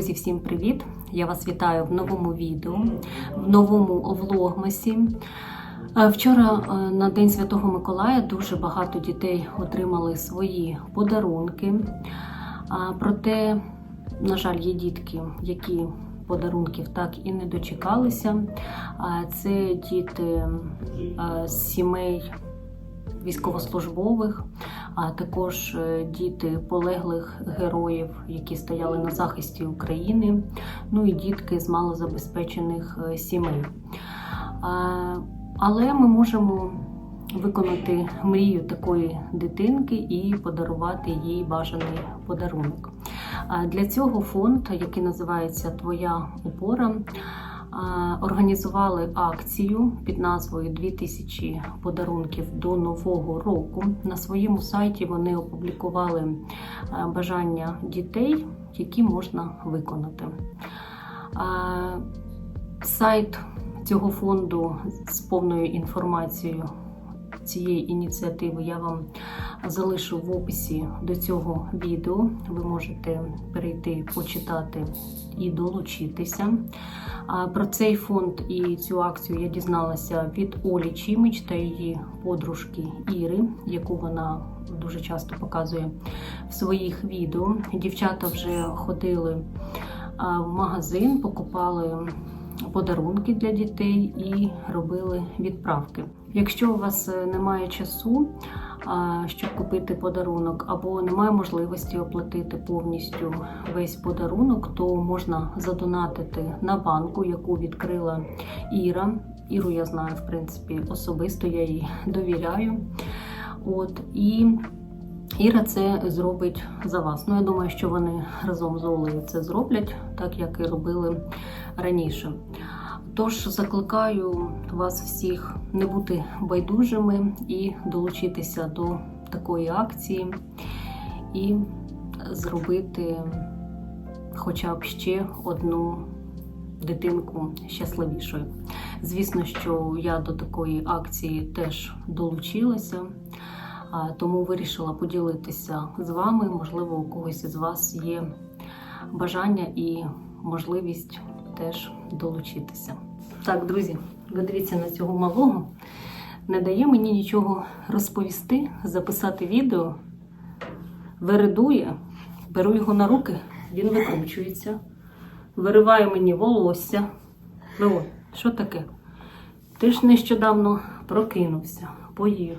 Друзі, всім привіт! Я вас вітаю в новому відео, в новому влогмасі. Е, Вчора е, на День Святого Миколая дуже багато дітей отримали свої подарунки. Проте, на жаль, є дітки, які подарунків так і не дочекалися. Це діти е, з сімей військовослужбових, а також е, діти полеглих героїв, які стояли на захисті України, ну і дітки з малозабезпечених е, сімей. Але ми можемо виконати мрію такої дитинки і подарувати їй бажаний подарунок. Для цього фонд, який називається Твоя опора, організували акцію під назвою «2000 подарунків до нового року. На своєму сайті вони опублікували бажання дітей, які можна виконати. Сайт цього фонду з повною інформацією цієї ініціативи я вам залишу в описі до цього відео. Ви можете перейти, почитати і долучитися. Про цей фонд і цю акцію я дізналася від Олі Чімич та її подружки Іри, яку вона дуже часто показує в своїх відео. Дівчата вже ходили в магазин, покупали подарунки для дітей і робили відправки. Якщо у вас е, немає часу, щоб купити подарунок, або немає можливості оплатити повністю весь подарунок, то можна задонатити на банку, яку відкрила Іра. Іру я знаю, в принципі, особисто я їй довіряю. От і Іра це зробить за вас. Ну, я думаю, що вони разом з Олею це зроблять, так як і робили раніше. Тож закликаю вас всіх не бути байдужими і долучитися до такої акції і зробити хоча б ще одну дитинку щасливішою. Звісно, що я до такої акції теж долучилася, тому вирішила поділитися з вами. Можливо, у когось із вас є бажання і можливість теж долучитися. Так, друзі, ви дивіться на цього малого. Не дає мені нічого розповісти, записати відео. Вередує, беру його на руки, він викручується, вириває мені волосся. Ну, що таке? Ти ж нещодавно прокинувся, поїв.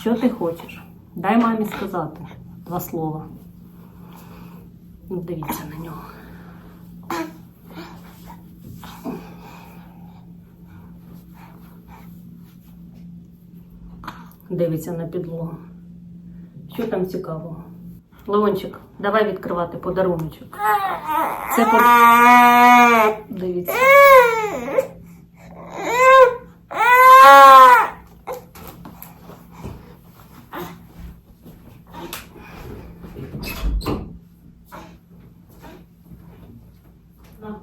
Що ти хочеш? Дай мамі сказати два слова. Ну, Дивіться на нього. Дивиться на підлогу. Що там цікавого? Леончик, давай відкривати подаруночок. Це под... Дивіться. На.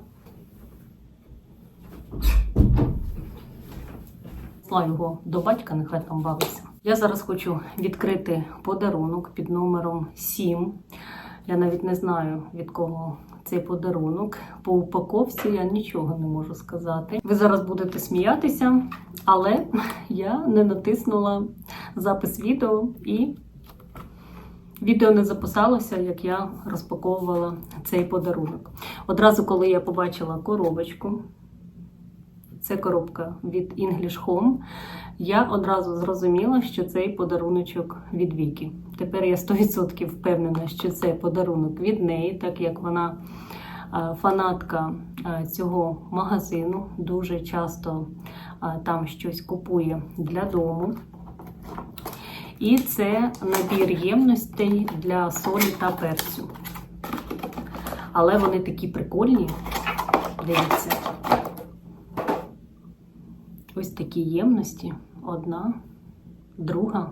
Його до батька, нехай там бавиться. Я зараз хочу відкрити подарунок під номером 7. Я навіть не знаю від кого цей подарунок. По упаковці я нічого не можу сказати. Ви зараз будете сміятися, але я не натиснула запис відео і відео не записалося, як я розпаковувала цей подарунок. Одразу, коли я побачила коробочку, це коробка від English Home. Я одразу зрозуміла, що цей подаруночок від Вікі. Тепер я 100% впевнена, що це подарунок від неї, так як вона е, фанатка е, цього магазину, дуже часто е, там щось купує для дому. І це набір ємностей для солі та перцю. Але вони такі прикольні. Дивіться. Ось такі ємності. Одна, друга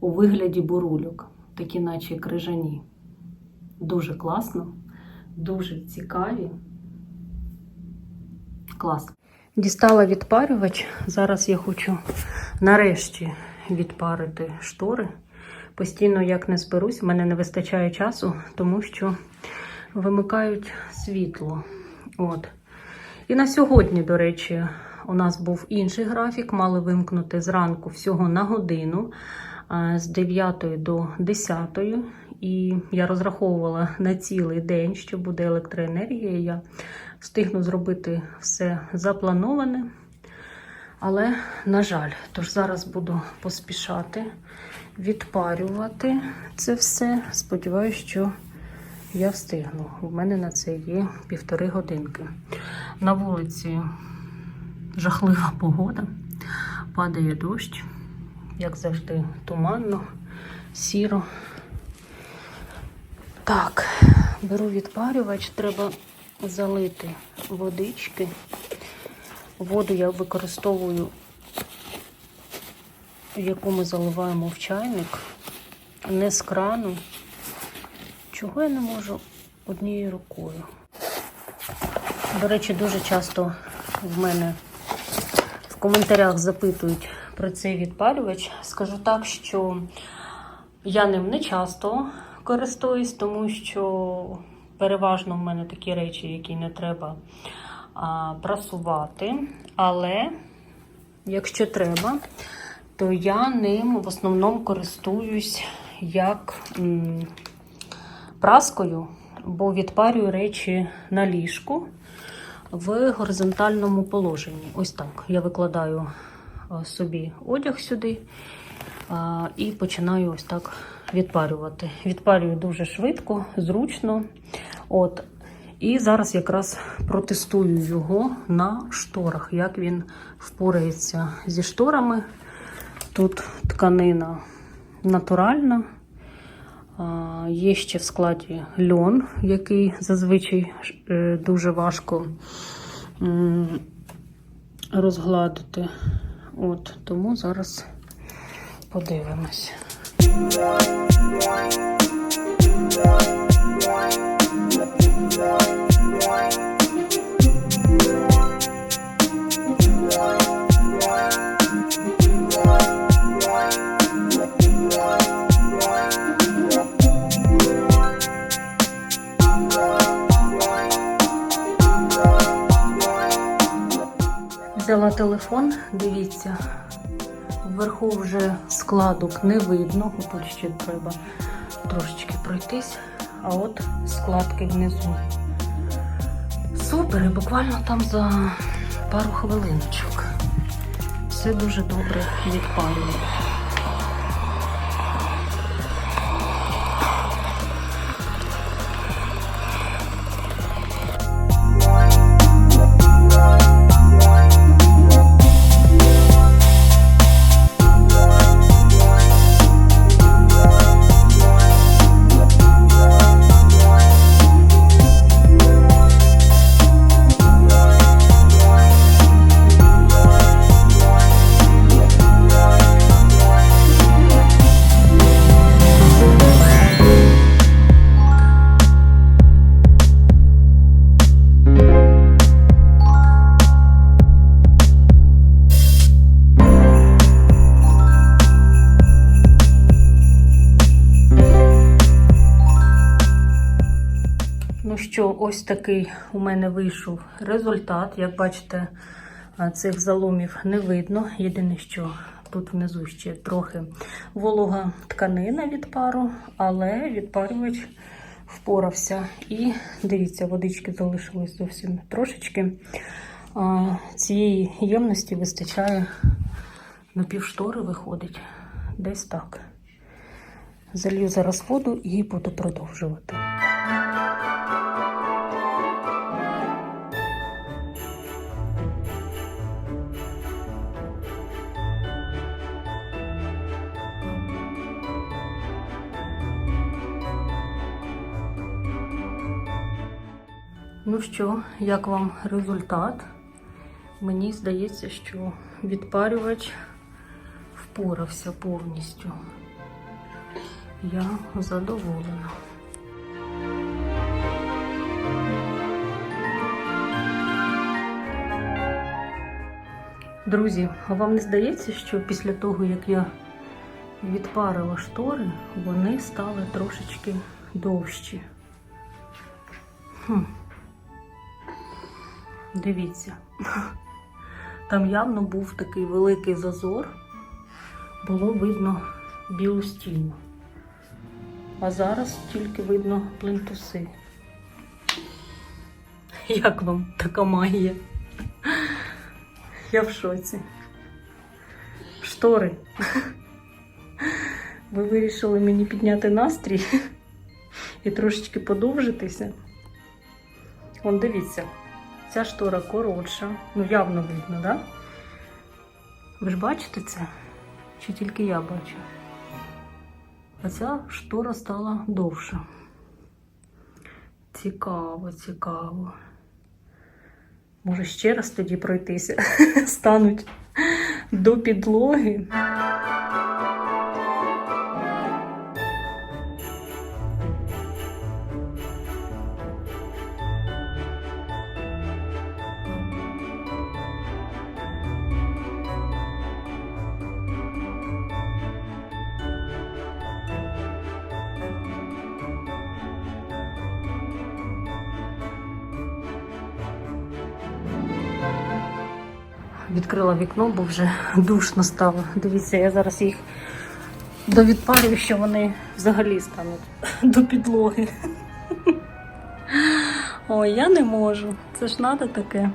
у вигляді бурульок, такі наче крижані. Дуже класно, дуже цікаві. Клас. Дістала відпарювач. Зараз я хочу нарешті відпарити штори. Постійно як не зберусь, в мене не вистачає часу, тому що вимикають світло. От. І на сьогодні, до речі, у нас був інший графік. Мали вимкнути зранку всього на годину з 9 до 10. І я розраховувала на цілий день, що буде електроенергія. Я встигну зробити все заплановане. Але, на жаль, тож зараз буду поспішати відпарювати це все. Сподіваюсь, що я встигну. У мене на це є півтори годинки. На вулиці жахлива погода, падає дощ, як завжди, туманно, сіро. Так, беру відпарювач, треба залити водички. Воду я використовую, яку ми заливаємо в чайник, не з крану. Чого я не можу однією рукою? До речі, дуже часто в мене коментарях запитують про цей відпалювач. Скажу так, що я ним не часто користуюсь, тому що переважно в мене такі речі, які не треба а, прасувати. Але якщо треба, то я ним в основному користуюсь як м, праскою, бо відпарюю речі на ліжку в горизонтальному положенні. Ось так. Я викладаю собі одяг сюди і починаю ось так відпарювати. Відпарюю дуже швидко, зручно. От. І зараз якраз протестую його на шторах, як він впорається зі шторами. Тут тканина натуральна. Є ще в складі льон, який зазвичай е, дуже важко розгладити. От, тому зараз подивимось. Телефон, дивіться, вверху вже складок не видно, тут ще треба трошечки пройтись, а от складки внизу. Супер, і буквально там за пару хвилиночок. Все дуже добре відпалює. Що, ось такий у мене вийшов результат. Як бачите, цих заломів не видно. Єдине, що тут внизу ще трохи волога тканина від пару, але відпарювач впорався. І дивіться, водички залишилось зовсім трошечки. Цієї ємності вистачає на півштори виходить. Десь так. Залью зараз воду і буду продовжувати. Ну що, як вам результат? Мені здається, що відпарювач впорався повністю. Я задоволена. Друзі, а вам не здається, що після того, як я відпарила штори, вони стали трошечки довші? Хм. Дивіться. Там явно був такий великий зазор. Було видно білу стіну. А зараз тільки видно плинтуси. Як вам така магія? Я в шоці. Штори. Ви вирішили мені підняти настрій і трошечки подовжитися. Вон дивіться, ця штора коротша. Ну, явно видно? Да? Ви ж бачите це? Чи тільки я бачу? А ця штора стала довша. Цікаво, цікаво. Може ще раз тоді пройтися. Стануть до підлоги. Відкрила вікно, бо вже душно стало. Дивіться, я зараз їх довідпарю, що вони взагалі стануть до підлоги. Ой, я не можу. Це ж треба таке.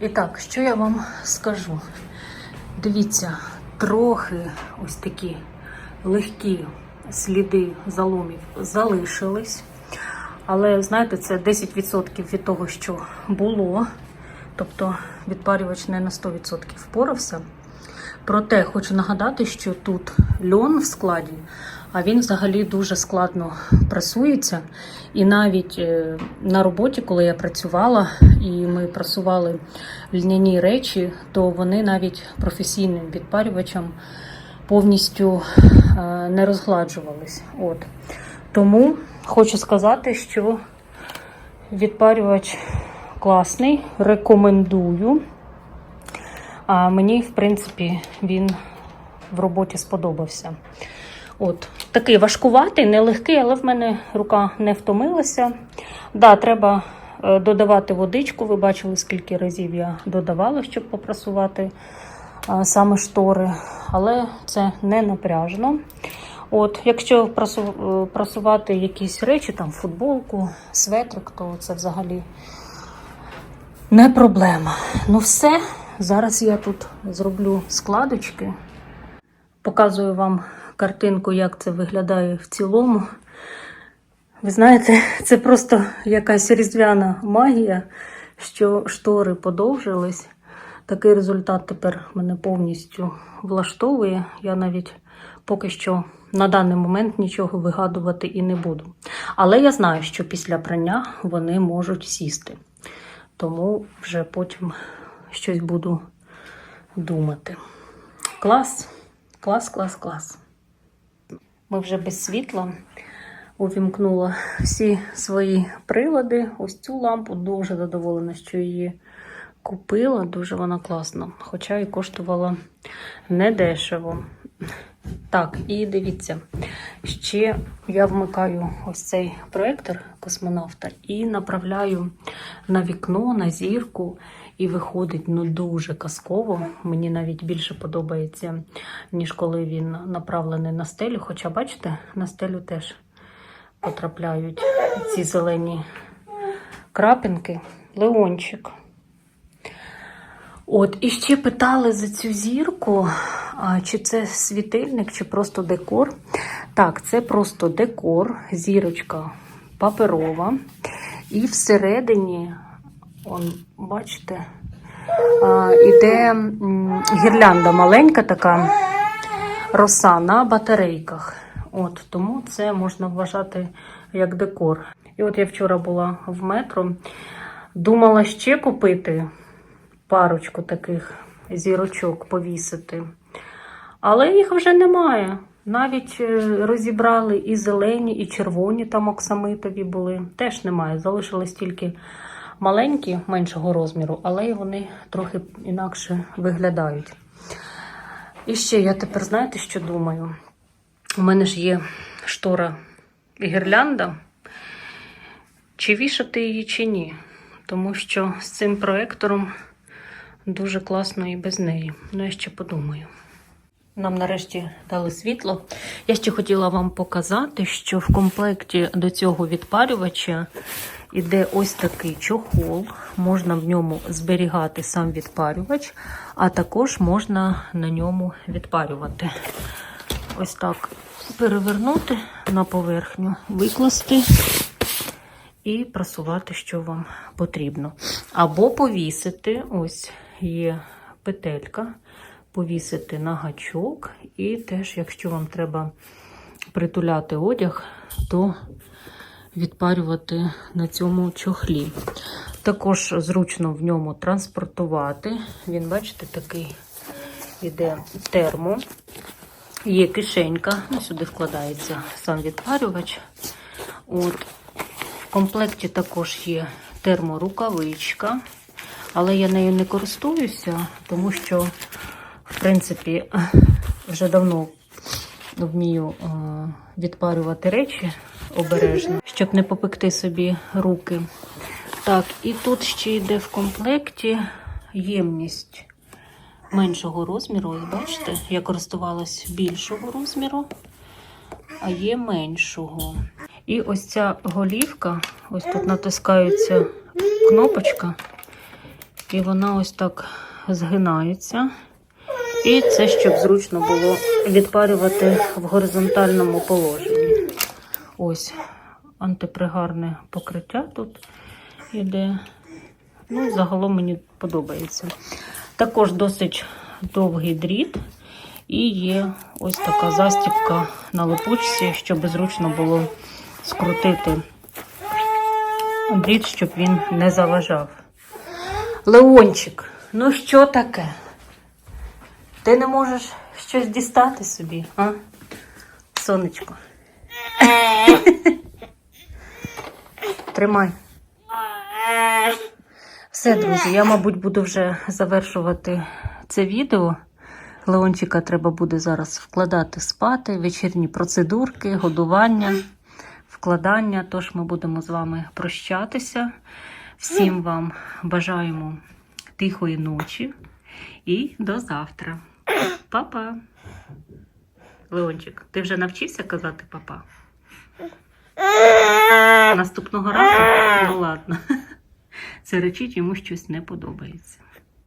І так, що я вам скажу? Дивіться, трохи ось такі легкі сліди заломів залишились. Але, знаєте, це 10% від того, що було. Тобто відпарювач не на 100% впорався. Проте хочу нагадати, що тут льон в складі, а він взагалі дуже складно прасується. І навіть е, на роботі, коли я працювала і ми прасували льняні речі, то вони навіть професійним відпарювачем повністю е, не розгладжувались. От. Тому хочу сказати, що відпарювач класний, рекомендую. А мені, в принципі, він в роботі сподобався. От, такий важкуватий, нелегкий, але в мене рука не втомилася. Да, треба е, додавати водичку. Ви бачили, скільки разів я додавала, щоб попрасувати саме штори, але це не напряжно. От, якщо прасу- е, якісь речі, там футболку, светрик, то це взагалі не проблема. Ну все, зараз я тут зроблю складочки. Показую вам картинку, як це виглядає в цілому. Ви знаєте, це просто якась різдвяна магія, що штори подовжились. Такий результат тепер мене повністю влаштовує. Я навіть поки що на даний момент нічого вигадувати і не буду. Але я знаю, що після прання вони можуть сісти. Тому вже потім щось буду думати. Клас, клас, клас, клас. Ми вже без світла увімкнула всі свої прилади. Ось цю лампу дуже задоволена, що її купила. Дуже вона класна. Хоча і коштувала недешево. Так, і дивіться, ще я вмикаю ось цей проектор космонавта і направляю на вікно, на зірку, і виходить ну дуже казково. Мені навіть більше подобається, ніж коли він направлений на стелю. Хоча, бачите, на стелю теж потрапляють ці зелені крапинки. Леончик. От, і ще питали за цю зірку, чи це світильник, чи просто декор. Так, це просто декор, зірочка паперова. І всередині, он, бачите, іде гірлянда маленька така роса на батарейках. От тому це можна вважати як декор. І от я вчора була в метро, думала ще купити парочку таких зірочок повісити. Але їх вже немає. Навіть е, розібрали і зелені, і червоні там оксамитові були. Теж немає. Залишились тільки маленькі, меншого розміру, але й вони трохи інакше виглядають. І ще я тепер знаєте, що думаю? У мене ж є штора і гірлянда. Чи вішати її, чи ні? Тому що з цим проектором дуже класно і без неї. Ну, я ще подумаю. Нам нарешті дали світло. Я ще хотіла вам показати, що в комплекті до цього відпарювача іде ось такий чохол. Можна в ньому зберігати сам відпарювач, а також можна на ньому відпарювати. Ось так перевернути на поверхню, викласти і прасувати, що вам потрібно. Або повісити, ось є петелька, повісити на гачок, і теж, якщо вам треба притуляти одяг, то відпарювати на цьому чохлі. Також зручно в ньому транспортувати. Він, бачите, такий іде термо. Є кишенька, ну, сюди вкладається сам відпарювач. От. В комплекті також є терморукавичка, але я нею не користуюся, тому що, в принципі, вже давно вмію е, відпарювати речі обережно, щоб не попекти собі руки. Так, і тут ще йде в комплекті ємність меншого розміру. Ось бачите, я користувалась більшого розміру, а є меншого. І ось ця голівка, ось тут натискається кнопочка, і вона ось так згинається. І це щоб зручно було відпарювати в горизонтальному положенні. Ось антипригарне покриття тут іде. Ну, загалом мені подобається. Також досить довгий дріт. І є ось така застібка на липучці, щоб зручно було скрутити дріт, щоб він не заважав. Леончик, ну що таке? Ти не можеш щось дістати собі, а? Сонечко. Тримай. Все, друзі, я, мабуть, буду вже завершувати це відео. Леончика треба буде зараз вкладати спати, вечірні процедурки, годування, вкладання. Тож ми будемо з вами прощатися. Всім вам бажаємо тихої ночі і до завтра. Па-па. Леончик, ти вже навчився казати папа? Наступного разу? Ну ладно. Це речить йому щось не подобається.